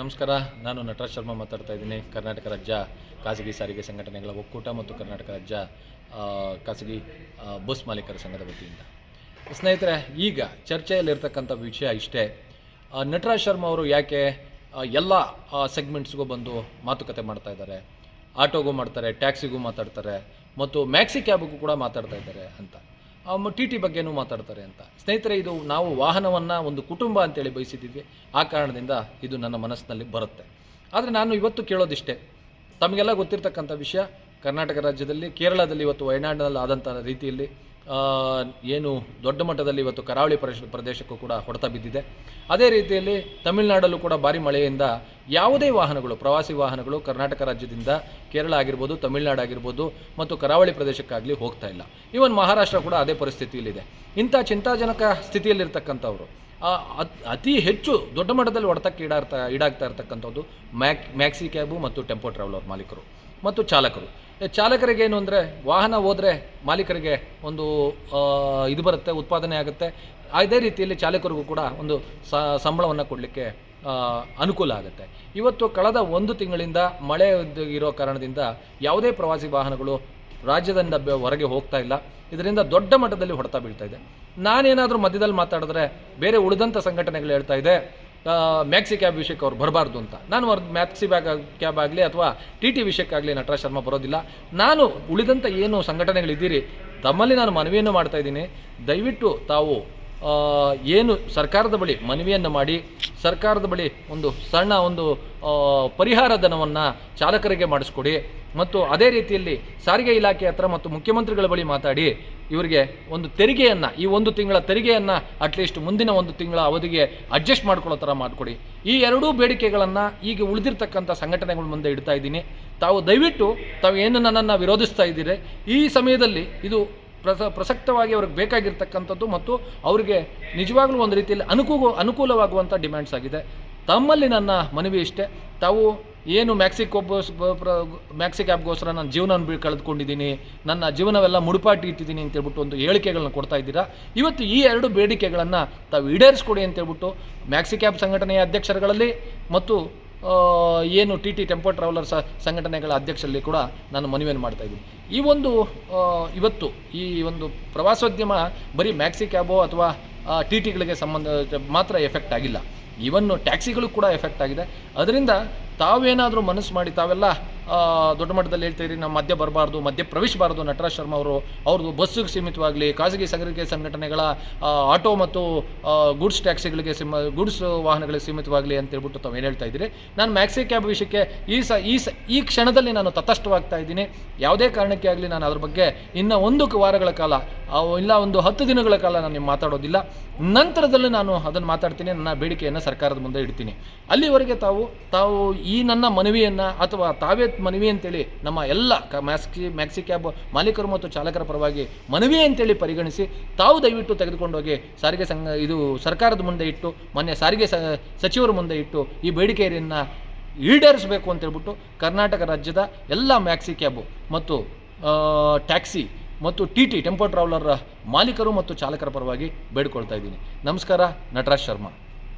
ನಮಸ್ಕಾರ. ನಾನು ನಟರಾಜ್ ಶರ್ಮಾ ಮಾತಾಡ್ತಾ ಇದ್ದೀನಿ. ಕರ್ನಾಟಕ ರಾಜ್ಯ ಖಾಸಗಿ ಸಾರಿಗೆ ಸಂಘಟನೆಗಳ ಒಕ್ಕೂಟ ಮತ್ತು ಕರ್ನಾಟಕ ರಾಜ್ಯ ಖಾಸಗಿ ಬಸ್ ಮಾಲೀಕರ ಸಂಘದ ವತಿಯಿಂದ. ಸ್ನೇಹಿತರೆ, ಈಗ ಚರ್ಚೆಯಲ್ಲಿರ್ತಕ್ಕಂಥ ವಿಷಯ ಇಷ್ಟೇ. ನಟರಾಜ್ ಶರ್ಮಾ ಅವರು ಯಾಕೆ ಎಲ್ಲ ಸೆಗ್ಮೆಂಟ್ಸ್ಗೂ ಬಂದು ಮಾತುಕತೆ ಮಾಡ್ತಾ ಇದ್ದಾರೆ? ಆಟೋಗೂ ಮಾಡ್ತಾರೆ, ಟ್ಯಾಕ್ಸಿಗೂ ಮಾತಾಡ್ತಾರೆ, ಮತ್ತು ಮ್ಯಾಕ್ಸಿ ಕ್ಯಾಬ್ಗೂ ಕೂಡ ಮಾತಾಡ್ತಾ ಇದ್ದಾರೆ ಅಂತ. ಟಿ ಟಿ ಬಗ್ಗೆನೂ ಮಾತಾಡ್ತಾರೆ ಅಂತ. ಸ್ನೇಹಿತರೆ, ಇದು ನಾವು ವಾಹನವನ್ನು ಒಂದು ಕುಟುಂಬ ಅಂತೇಳಿ ಬಯಸಿದ್ದೀವಿ. ಆ ಕಾರಣದಿಂದ ಇದು ನನ್ನ ಮನಸ್ಸಿನಲ್ಲಿ ಬರುತ್ತೆ. ಆದರೆ ನಾನು ಇವತ್ತು ಕೇಳೋದಿಷ್ಟೇ. ತಮಗೆಲ್ಲ ಗೊತ್ತಿರ್ತಕ್ಕಂಥ ವಿಷಯ, ಕರ್ನಾಟಕ ರಾಜ್ಯದಲ್ಲಿ, ಕೇರಳದಲ್ಲಿ ಇವತ್ತು ವಯನಾಡಿನಲ್ಲಿ ಆದಂಥ ರೀತಿಯಲ್ಲಿ ಏನು ದೊಡ್ಡ ಮಟ್ಟದಲ್ಲಿ ಇವತ್ತು ಕರಾವಳಿ ಪ್ರದೇಶ, ಪ್ರದೇಶಕ್ಕೂ ಕೂಡ ಹೊಡೆತ ಬಿದ್ದಿದೆ. ಅದೇ ರೀತಿಯಲ್ಲಿ ತಮಿಳುನಾಡಲ್ಲೂ ಕೂಡ ಭಾರಿ ಮಳೆಯಿಂದ ಯಾವುದೇ ವಾಹನಗಳು, ಪ್ರವಾಸಿ ವಾಹನಗಳು ಕರ್ನಾಟಕ ರಾಜ್ಯದಿಂದ ಕೇರಳ ಆಗಿರ್ಬೋದು, ತಮಿಳುನಾಡು ಆಗಿರ್ಬೋದು ಮತ್ತು ಕರಾವಳಿ ಪ್ರದೇಶಕ್ಕಾಗಲಿ ಹೋಗ್ತಾ ಇಲ್ಲ. ಈವನ್ ಮಹಾರಾಷ್ಟ್ರ ಕೂಡ ಅದೇ ಪರಿಸ್ಥಿತಿಯಲ್ಲಿದೆ. ಇಂಥ ಚಿಂತಾಜನಕ ಸ್ಥಿತಿಯಲ್ಲಿರ್ತಕ್ಕಂಥವ್ರು ಅತ್- ಹೆಚ್ಚು ದೊಡ್ಡ ಮಟ್ಟದಲ್ಲಿ ಹೊಡೆತಕ್ಕೆ ಈಡಾಗ್ತಾ ಈಡಾಗ್ತಾ ಇರ್ತಕ್ಕಂಥದ್ದು ಮ್ಯಾಕ್, ಮ್ಯಾಕ್ಸಿ ಕ್ಯಾಬು ಮತ್ತು ಟೆಂಪೋ ಟ್ರಾವೆಲರ್ ಮಾಲೀಕರು ಮತ್ತು ಚಾಲಕರು. ಚಾಲಕರಿಗೆ ಏನು ಅಂದರೆ ವಾಹನ ಹೋದರೆ ಮಾಲೀಕರಿಗೆ ಒಂದು ಇದು ಬರುತ್ತೆ, ಉತ್ಪಾದನೆ ಆಗುತ್ತೆ. ಅದೇ ರೀತಿಯಲ್ಲಿ ಚಾಲಕರಿಗೂ ಕೂಡ ಒಂದು ಸಂಬಳವನ್ನು ಕೊಡಲಿಕ್ಕೆ ಅನುಕೂಲ ಆಗುತ್ತೆ. ಇವತ್ತು ಕಳೆದ ಒಂದು ತಿಂಗಳಿಂದ ಮಳೆ ಇರೋ ಕಾರಣದಿಂದ ಯಾವುದೇ ಪ್ರವಾಸಿ ವಾಹನಗಳು ರಾಜ್ಯದಿಂದ ಹೊರಗೆ ಹೋಗ್ತಾ ಇಲ್ಲ. ಇದರಿಂದ ದೊಡ್ಡ ಮಟ್ಟದಲ್ಲಿ ಹೊಡೆತ ಬೀಳ್ತಾ ಇದೆ. ನಾನೇನಾದರೂ ಮಧ್ಯದಲ್ಲಿ ಮಾತಾಡಿದ್ರೆ ಬೇರೆ ಉಳಿದಂಥ ಸಂಘಟನೆಗಳು ಹೇಳ್ತಾ ಇದೆ ಮ್ಯಾಕ್ಸಿ ಕ್ಯಾಬ್ ವಿಷಯಕ್ಕೆ ಅವ್ರು ಬರಬಾರ್ದು ಅಂತ. ನಾನು ಅವ್ರ ಮ್ಯಾಕ್ಸಿ ಬ್ಯಾಗ್ ಕ್ಯಾಬ್ ಆಗಲಿ ಅಥವಾ ಟಿ ಟಿ ವಿಷಯಕ್ಕಾಗಲಿ ನಟರಾಜ್ ಶರ್ಮಾ ಬರೋದಿಲ್ಲ. ನಾನು ಉಳಿದಂಥ ಏನು ಸಂಘಟನೆಗಳಿದ್ದೀರಿ, ತಮ್ಮಲ್ಲಿ ನಾನು ಮನವಿಯನ್ನು ಮಾಡ್ತಾ ಇದ್ದೀನಿ. ದಯವಿಟ್ಟು ತಾವು ಏನು ಸರ್ಕಾರದ ಬಳಿ ಮನವಿಯನ್ನು ಮಾಡಿ, ಸರ್ಕಾರದ ಬಳಿ ಒಂದು ಸಣ್ಣ ಒಂದು ಪರಿಹಾರ ಧನವನ್ನು ಚಾಲಕರಿಗೆ ಮಾಡಿಸ್ಕೊಡಿ. ಮತ್ತು ಅದೇ ರೀತಿಯಲ್ಲಿ ಸಾರಿಗೆ ಇಲಾಖೆ ಹತ್ರ ಮತ್ತು ಮುಖ್ಯಮಂತ್ರಿಗಳ ಬಳಿ ಮಾತಾಡಿ, ಇವರಿಗೆ ಒಂದು ತೆರಿಗೆಯನ್ನು, ಈ ಒಂದು ತಿಂಗಳ ತೆರಿಗೆಯನ್ನು ಅಟ್ಲೀಸ್ಟ್ ಮುಂದಿನ ಒಂದು ತಿಂಗಳ ಅವಧಿಗೆ ಅಡ್ಜಸ್ಟ್ ಮಾಡ್ಕೊಳ್ಳೋ ಥರ ಮಾಡಿಕೊಡಿ. ಈ ಎರಡೂ ಬೇಡಿಕೆಗಳನ್ನು ಈಗ ಉಳಿದಿರ್ತಕ್ಕಂಥ ಸಂಘಟನೆಗಳ ಮುಂದೆ ಇಡ್ತಾ ಇದ್ದೀನಿ. ತಾವು ದಯವಿಟ್ಟು ತಾವು ಏನು ನನ್ನನ್ನು ವಿರೋಧಿಸ್ತಾ ಇದ್ದೀರಿ, ಈ ಸಮಯದಲ್ಲಿ ಇದು ಪ್ರಸ ಪ್ರಸಕ್ತವಾಗಿ ಅವ್ರಿಗೆ ಬೇಕಾಗಿರ್ತಕ್ಕಂಥದ್ದು ಮತ್ತು ಅವರಿಗೆ ನಿಜವಾಗ್ಲೂ ಒಂದು ರೀತಿಯಲ್ಲಿ ಅನುಕೂಲ ಅನುಕೂಲವಾಗುವಂಥ ಡಿಮ್ಯಾಂಡ್ಸ್ ಆಗಿದೆ. ತಮ್ಮಲ್ಲಿ ನನ್ನ ಮನವಿ ಇಷ್ಟೇ. ತಾವು ಏನು ಮ್ಯಾಕ್ಸಿಕ್ ಮ್ಯಾಕ್ಸಿಕ್ ಆ್ಯಪ್ಗೋಸ್ಕರ ನಾನು ಬಿ ಕಳೆದುಕೊಂಡಿದ್ದೀನಿ, ನನ್ನ ಜೀವನವೆಲ್ಲ ಮುಡುಪಾಟಿ ಇಟ್ಟಿದ್ದೀನಿ ಅಂತೇಳ್ಬಿಟ್ಟು ಒಂದು ಹೇಳಿಕೆಗಳನ್ನ ಕೊಡ್ತಾ ಇದ್ದೀರಾ? ಇವತ್ತು ಈ ಎರಡು ಬೇಡಿಕೆಗಳನ್ನು ತಾವು ಈಡೇರಿಸ್ಕೊಡಿ ಅಂತೇಳ್ಬಿಟ್ಟು ಮ್ಯಾಕ್ಸಿಕ್ ಆ್ಯಪ್ ಸಂಘಟನೆಯ ಅಧ್ಯಕ್ಷರುಗಳಲ್ಲಿ ಮತ್ತು ಏನು ಟಿ ಟಿ ಟೆಂಪೋ ಟ್ರಾವೆಲರ್ಸ್ ಸಂಘಟನೆಗಳ ಅಧ್ಯಕ್ಷರಲ್ಲಿ ಕೂಡ ನಾನು ಮನವಿಯನ್ನು ಮಾಡ್ತಾ ಇದ್ದೀನಿ. ಈ ಒಂದು ಇವತ್ತು ಈ ಒಂದು ಪ್ರವಾಸೋದ್ಯಮ ಬರೀ ಮ್ಯಾಕ್ಸಿ ಕ್ಯಾಬೋ ಅಥವಾ ಟಿ ಟಿಗಳಿಗೆ ಸಂಬಂಧ, ಮಾತ್ರ ಎಫೆಕ್ಟ್ ಆಗಿಲ್ಲ. ಈವನ್ನು ಟ್ಯಾಕ್ಸಿಗಳು ಕೂಡ ಎಫೆಕ್ಟ್ ಆಗಿದೆ. ಅದರಿಂದ ತಾವೇನಾದರೂ ಮನಸ್ಸು ಮಾಡಿ ತಾವೆಲ್ಲ ದೊಡ್ಡ ಮಟ್ಟದಲ್ಲಿ ಹೇಳ್ತೀರಿ ನಮ್ಮ ಮಧ್ಯ ಬರಬಾರ್ದು, ಮಧ್ಯ ಪ್ರವೇಶಬಾರ್ದು, ನಟರಾಜ್ ಶರ್ಮಾ ಅವರು. ಅವ್ರದ್ದು ಬಸ್ಸಿಗೆ ಸೀಮಿತವಾಗಲಿ, ಖಾಸಗಿ ಸಾರಿಗೆ ಸಂಘಟನೆಗಳ ಆಟೋ ಮತ್ತು ಗುಡ್ಸ್ ಟ್ಯಾಕ್ಸಿಗಳಿಗೆ ಸಿಮ, ಗುಡ್ಸ್ ವಾಹನಗಳಿಗೆ ಸೀಮಿತವಾಗಲಿ ಅಂತ ಹೇಳ್ಬಿಟ್ಟು ತಾವು ಏನು ಹೇಳ್ತಾ ಇದ್ದೀರಿ. ನಾನು ಮ್ಯಾಕ್ಸಿ ಕ್ಯಾಬ್ ವಿಷಯಕ್ಕೆ ಈ ಸ ಈ ಸ, ಈ ಕ್ಷಣದಲ್ಲಿ ನಾನು ತತಷ್ಟವಾಗ್ತಾ ಇದ್ದೀನಿ. ಯಾವುದೇ ಕಾರಣಕ್ಕೆ ಆಗಲಿ ನಾನು ಅದ್ರ ಬಗ್ಗೆ ಇನ್ನೂ ಒಂದು ವಾರಗಳ ಕಾಲ ಇಲ್ಲ, ಒಂದು ಹತ್ತು ದಿನಗಳ ಕಾಲ ನಾನು ನಿಮ್ಗೆ ಮಾತಾಡೋದಿಲ್ಲ. ನಂತರದಲ್ಲಿ ನಾನು ಅದನ್ನು ಮಾತಾಡ್ತೀನಿ, ನನ್ನ ಬೇಡಿಕೆಯನ್ನು ಸರ್ಕಾರದ ಮುಂದೆ ಇಡ್ತೀನಿ. ಅಲ್ಲಿವರೆಗೆ ತಾವು ತಾವು ಈ ನನ್ನ ಮನವಿಯನ್ನು ಅಥವಾ ತಾವೇ ಮನವಿ ಅಂತೇಳಿ ನಮ್ಮ ಎಲ್ಲ ಕ ಮ್ಯಾಕ್ಸಿ ಮ್ಯಾಕ್ಸಿ ಕ್ಯಾಬ್ ಮಾಲೀಕರು ಮತ್ತು ಚಾಲಕರ ಪರವಾಗಿ ಮನವಿ ಅಂತೇಳಿ ಪರಿಗಣಿಸಿ, ತಾವು ದಯವಿಟ್ಟು ತೆಗೆದುಕೊಂಡೋಗಿ ಸಾರಿಗೆ ಸಂಘ, ಇದು ಸರ್ಕಾರದ ಮುಂದೆ ಇಟ್ಟು ಮೊನ್ನೆ ಸಾರಿಗೆ ಸಚಿವರ ಮುಂದೆ ಇಟ್ಟು ಈ ಬೇಡಿಕೆಯನ್ನು ಈಡೇರಿಸಬೇಕು ಅಂತೇಳ್ಬಿಟ್ಟು ಕರ್ನಾಟಕ ರಾಜ್ಯದ ಎಲ್ಲ ಮ್ಯಾಕ್ಸಿ ಕ್ಯಾಬು ಮತ್ತು ಟ್ಯಾಕ್ಸಿ ಮತ್ತು ಟಿ ಟಿ ಟೆಂಪೋ ಟ್ರಾವೆಲರ್ ಮಾಲೀಕರು ಮತ್ತು ಚಾಲಕರ ಪರವಾಗಿ ಬೇಡ್ಕೊಳ್ತಾ ಇದ್ದೀನಿ. ನಮಸ್ಕಾರ ನಟರಾಜ್ ಶರ್ಮಾ.